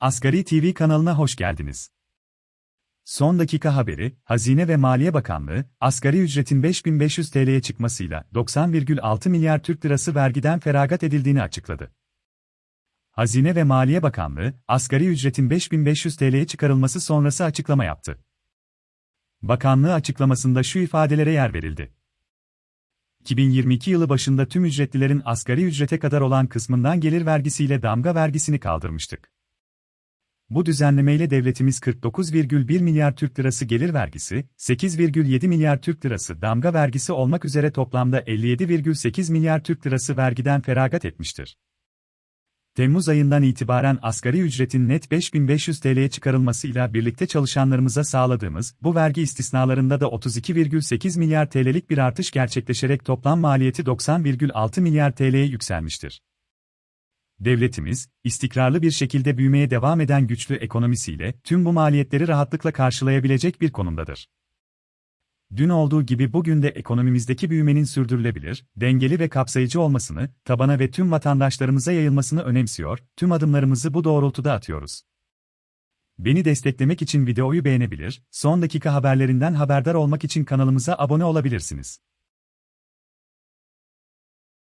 Asgari TV kanalına hoş geldiniz. Son dakika haberi, Hazine ve Maliye Bakanlığı, asgari ücretin 5500 TL'ye çıkmasıyla 90,6 milyar Türk lirası vergiden feragat edildiğini açıkladı. Hazine ve Maliye Bakanlığı, asgari ücretin 5500 TL'ye çıkarılması sonrası açıklama yaptı. Bakanlığı açıklamasında şu ifadelere yer verildi. 2022 yılı başında tüm ücretlilerin asgari ücrete kadar olan kısmından gelir vergisiyle damga vergisini kaldırmıştık. Bu düzenlemeyle devletimiz 49,1 milyar Türk lirası gelir vergisi, 8,7 milyar Türk lirası damga vergisi olmak üzere toplamda 57,8 milyar Türk lirası vergiden feragat etmiştir. Temmuz ayından itibaren asgari ücretin net 5500 TL'ye çıkarılmasıyla birlikte çalışanlarımıza sağladığımız bu vergi istisnalarında da 32,8 milyar TL'lik bir artış gerçekleşerek toplam maliyeti 90,6 milyar TL'ye yükselmiştir. Devletimiz, istikrarlı bir şekilde büyümeye devam eden güçlü ekonomisiyle tüm bu maliyetleri rahatlıkla karşılayabilecek bir konumdadır. Dün olduğu gibi bugün de ekonomimizdeki büyümenin sürdürülebilir, dengeli ve kapsayıcı olmasını, tabana ve tüm vatandaşlarımıza yayılmasını önemsiyor, tüm adımlarımızı bu doğrultuda atıyoruz. Beni desteklemek için videoyu beğenebilir, son dakika haberlerinden haberdar olmak için kanalımıza abone olabilirsiniz.